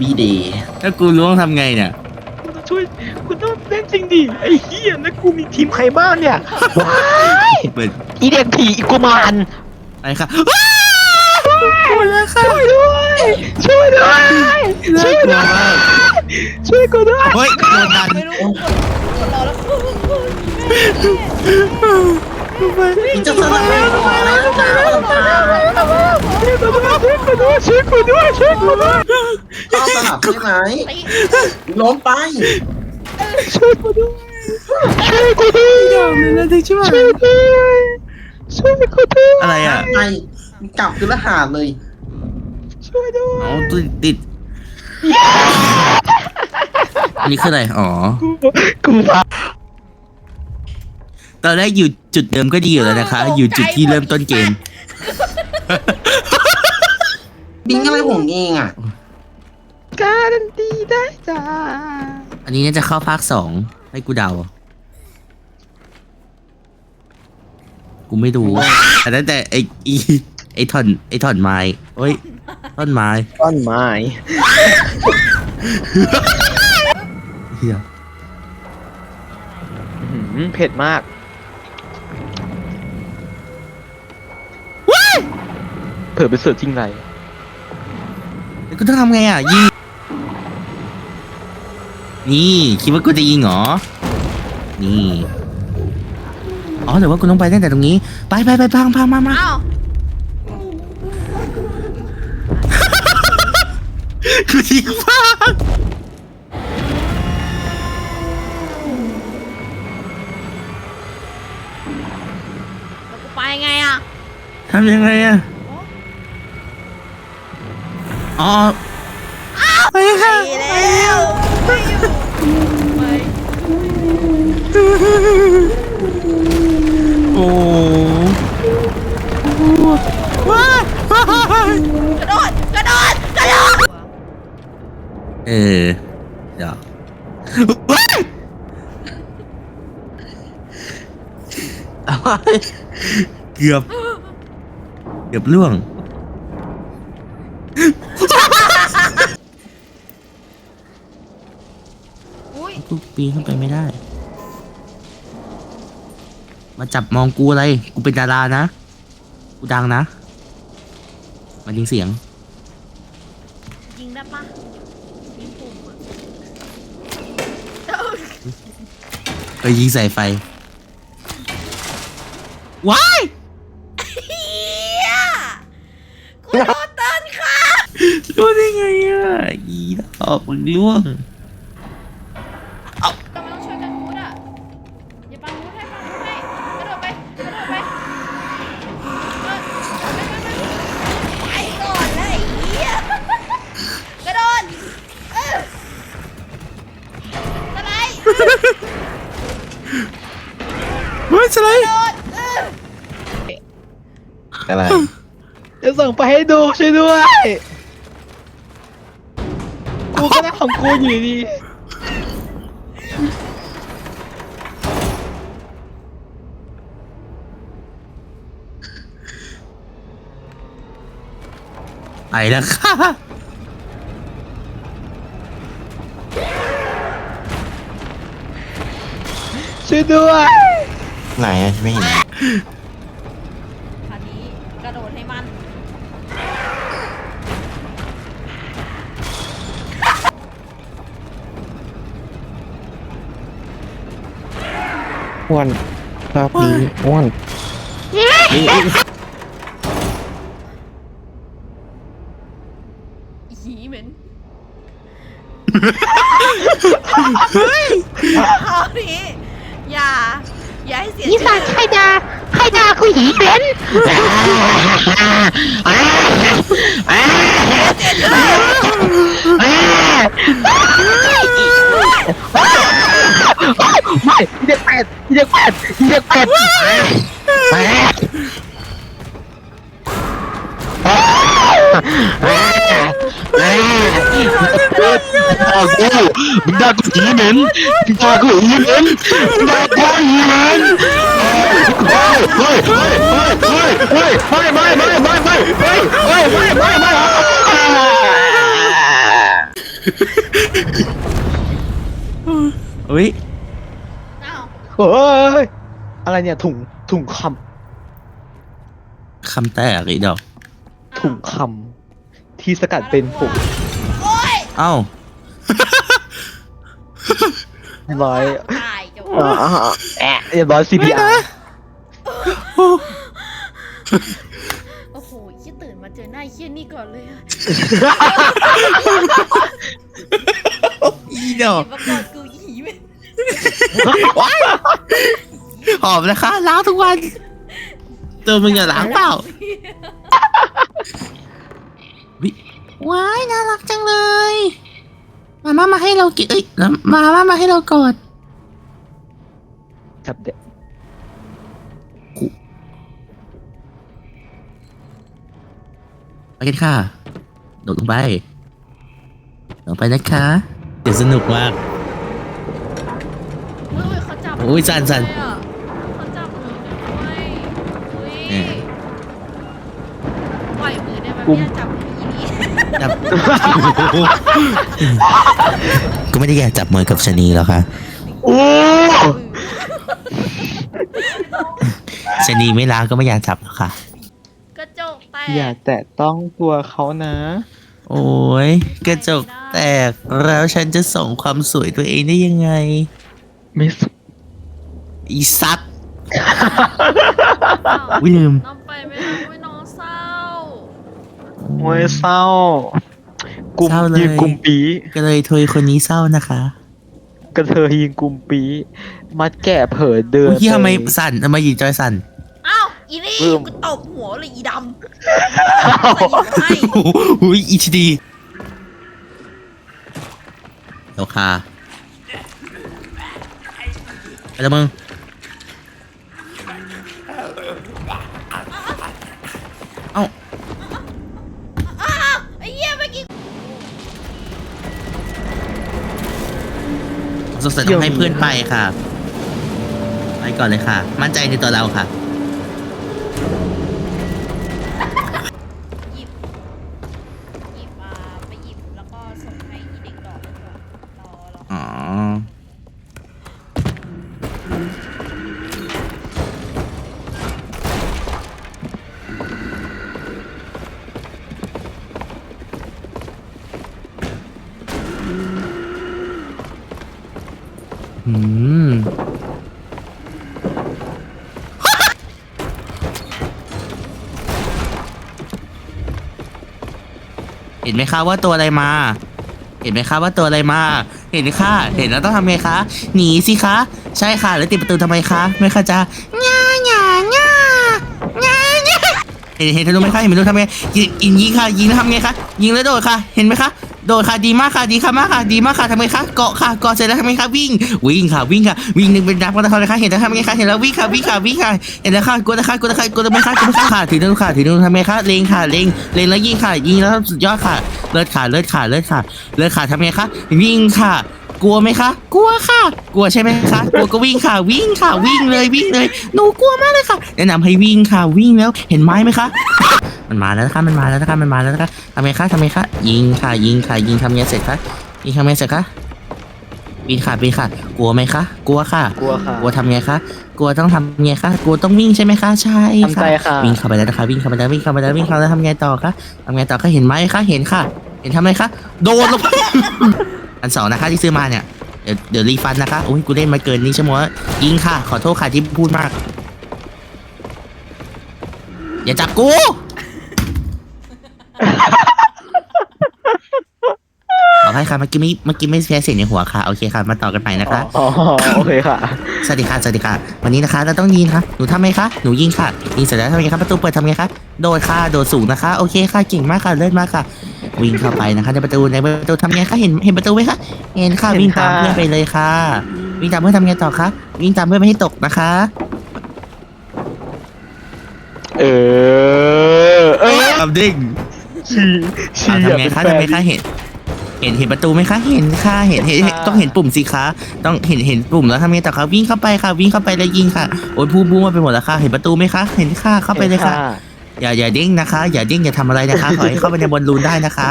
บี้เดย์ถ้ากูล้วงทำไงเนี่ย คุณต้องช่วยคุณต้องเล่นจริงดิไอ้เหี้ยแล้วกูมีทีมใครบ้างเนี่ยว้ายเปิดอีเด็กผีอีกุมารอะไรค่ะช่วยแล้วค่ะช่วยด้วย ช่วยด้วย ช่วยด้วยช่วยกูด้วยเฮ้ยโดนดันไม่รู้กดกดรอแล้วมันจะสลับไปขอแล้วนะลำพา ช่วยกูด้วยช่วยกูด้วยต้องสลับใช่ไหมตีล้มไปช่วยกูด้วยช่วยกูด้วยเดี๋ยวเลยนะที่ช่วยช่วยกูด้วยช่วยกูด้วยอะไรอะไปกลับคือละหาดเลย ช่วยด้วยอ๋อติดติดอันนี้คืออะไรอ๋อกูพาตอนแรกอยู่จุดเดิมก็ดีอยู่แล้วนะคะ อยู่จุดที่เริ่มต้นเกม บิงอะไรผมเองอะ การันตีได้จ้าอันนี้น่าจะเข้าภาคสองให้กูเดา กูไม่ดูอันนั้นแต่ไอไอไอท่อนไอท่อนไม้เฮ้ยท่อนไม้ต้นไม้เฮียเผ็ดมาก เผื่อไปเสิร์ฟจริงไรแล้ว กูต้องทำไงอะยิงนี่คิดว่ากูจะยิงเหรอ นี่อ๋อแต่ว่ากูต้องไปตั้งแต่ตรงนี้ ไปไปไปพังพังมามาอ้าวกูยิงพังแล้วกูไปไงอะทำยังไงอะ อ๋อไปค่ะไปแล้วไปอยู่ไปโอ้ว้ายกระโดดกระโดดกระโดดเออเดี๋ยวว้ายเกือบ เกือบล่วง กูปีนขึ้นไปไม่ได้ มาจับมองกูอะไร กูเป็นดารานะ กูดังนะมายิงเสียง ยิงได้ปะยิงปุ่มอะไปยิงใส่ไฟ ว้ายเฮียกูโดนเตือนค่ะ รู้ได้ไงอะอีดอกมึงล่วง ไลด์กระโดดเอออะไรจะส่งไปให้ดูช่วยด้วยกูก็ได้ของกูอยู่ดีไปแล้วค่ะช่วยด้วย ไหนอะไม่เห็นคราวนี้กระโดดให้มัน อ้วนรอบนี้อ้วนหีเหม็นคราวนี้อย่า อย่าให้เสียอีสานใครด่าใครด่ากูหีเป็นไม่อีเด็กแปดอีเด็กแปดอีเด็กแปด แปดมึงด่ากูหีเหม็นมึงด่ากูหีเหม็นมึงด่ากูหีเหม็นเฮ้ยเฮ้ยเฮ้ยเฮ้ยเฮ้ยเฮ้ยไม่ไม่ไม่ไม่ไม่ไม่ไม่ไม่ไม่อุ้ยอ้าวเฮ้ยอะไรเนี่ยถุงถุงคคำแตกอีกดอกำถุงคำ ที่สกัดเป็นผงโอ้ยเอ้า เรียบร้อยตายจ้ะอ่าแอะเรียบร้อย CPR โอ้โหยี่ตื่นมาเจอหน้าไอ้เฮี้ยนี่ก่อนเลยอะอีดอกเมื่อก่อนกูหีไปหอมนะคะล้างทุกวัน ตัวมึงอะล้างเปล่า วิว้ายน่ารักจังเลย มาม่ามาให้เรากินเอ้ยแล้วมาม่ามาให้เรากอดจับเด็กไปกันค่ะ โดดลงไป ลงไปนะคะ เดี๋ยวสนุกมากอุ้ยเขาจับโอ้ยสั่นสั่นเลยอะเขาจับมือด้วยอุ้ยเออปล่อยมือได้ไหมไม่อยากจับมืออีนี่ จับก็ไม่ได้อยากจับมือกับชะนีแล้วค่ะโอ้ชะนีไม่ล้างก็ไม่อยากจับหรอกค่ะ กระจกแตกอย่าแตะต้องตัวเขานะ โอ้ยกระจกแตกแล้วฉันจะส่งความสวยตัวเองได้ยังไง ไม่สอีสัตว์อ้าววิลืม น้องไปไม่ได้อุ้ยน้องเศร้า โอ้ยเศร้ากุมเศร้าเลย ยิงกุมปีก็เลยทยคนนี้เศร้านะคะกระเทยยิงกุมปีมัดแก่เผยเดินโอ้ยทำไมป สั่นทำไมหยิบจอยสั่นอ้าวอีนี่ปึ้ม กูตบหัวเลยอีดำใส่ยิงให้โอ้โหอีทีดีเดี๋ยวค่ะไปแล้วมึง เอ้า อ้าวไอ้เหี้ยเมื่อกี้ สงสัยต้องให้เพื่อนไปค่ะ ไปก่อนเลยค่ะ มั่นใจในตัวเราค่ะ มเห็นไหมคะว่าตัวอะไรมา เห็นไหมคะว่าตัวอะไรมา เห็นไหมคะเห็นแล้วต้องทำไงคะ หนีสิคะ ใช่ค่ะ แล้วติดประตูทำไมคะไม่เข้าใจง่าง่าง่าง่าง่าเห็นเห็นทะลุไหมคะ เห็นทะลุทำไงยิงยิงยิงค่ะ ยิงแล้วทำไงคะ ยิงแล้วโดดค่ะ เห็นไหมคะ โดดค่ะดีมากค่ะดีค่ะมากค่ะดีมากค่ะทำไงคะเกาะค่ะเกาะเสร็จแล้วทำไงคะวิ่งวิ่งค่ะวิ่งค่ะวิ่งหนึ่งเป็นดับก็ทำเลยค่ะเห็นแล้วทำไงคะเห็นแล้ววิ่งค่ะวิ่งค่ะวิ่งค่ะเห็นแล้วค่ะกดนะคะกดนะคะกดไมคะกดไหมคะค่ะถือนู่นค่ะถือนู่นทำไงคะเล็งค่ะเล็งเล็งแล้วยิงค่ะยิงแล้วสุดยอดค่ะเลิศค่ะเลิศค่ะเลิศค่ะเลิศค่ะทำไงคะวิ่งค่ะกลัวไหมคะ กลัวค่ะ กลัวใช่ไหมคะ กลัวก็วิ่งค่ะ วิ่งค่ะ วิ่งเลย วิ่งเลย หนูกลัวมากเลยค่ะ แนะนำให้วิ่งค่ะ วิ่งแล้ว เห็นไม้ไหมคะ มันมาแล้วนะคะมันมาแล้วนะคะมันมาแล้วนะคะทำไงคะทำไงคะยิงค่ะ ยิงค่ะ ยิงทำไงเสร็จคะยิงทำไงเสร็จคะปีนค่ะปีนค่ะ กลัวไหมคะ กลัวค่ะ กลัวค่ะ กลัวทำไงคะ กลัวต้องทำไงคะกลัวต้องวิ่งใช่ไหมคะใช่ทำใจค่ะ วิ่งเข้าไปแล้วนะคะวิ่งเข้าไปแล้ววิ่งเข้าไปแล้ววิ่งเข้าไปแล้วทำไงต่อคะทำไงต่อคะเห็นไหมคะเห็นค่ะ เห็นทำไมคะโดนลงไปอันสองนะคะที่ซื้อมาเนี่ยเดี๋ยวเดี๋ยวรีฟันนะคะโอ้ยกูเล่นมาเกินนี้ชั่วโมงแล้วยิงค่ะ ขอโทษค่ะที่พูดมาก อย่าจับกู ขอให้ค่ะเมื่อกี้ไม่เมื่อกี้ไม่แพ้เสียงในหัวค่ะโอเคค่ะ มาต่อกันใหม่นะคะ อ๋อโอเคค่ะ สวัสดีค่ะสวัสดีค่ะ วันนี้นะคะเราต้องยิงค่ะหนูทำไหมคะหนูยิงค่ะยิงเสร็จแล้วทำไงคะประตูเปิดทำไงคะโดดค่ะโดดสูงนะคะโอเคค่ะเก่งมากค่ะเลิศมากค่ะ วิ่งเข้าไปนะคะในประตูในประตูทำไงคะเห็นเห็นประตูไหมคะเห็นค่ะเห็นวิ่งตามค่ะเพื่อนไปเลยค่ะ วิ่งตามเพื่อนทำไงต่อคะวิ่งตามเพื่อนไม่ให้ตกนะคะ เออ เออทำดิ้งชีชีอ่าอยากทำไงเป็นคะแฟทำนไงคะเห็น เห็นเห็นประตูไหมคะ เห็นค่ะ เห็นเห็นเห็นค่ะต้องเห็นปุ่มสิคะ ต้องเห็นเห็นปุ่มแล้วทำไงต่อคะวิ่งเข้าไปค่ะ วิ่งเข้าไปแล้วยิงค่ะ โอ้ยพูดบูมมาไปหมดแล้วค่ะ เห็นประตูไหมคะ เห็นค่ะ เข้าไปเลยค่ะ อย่าอย่าเด้งนะคะ อย่าเด้งอย่าทำอะไรนะคะ ขอให้เข้าไปในบอลลูนได้นะคะ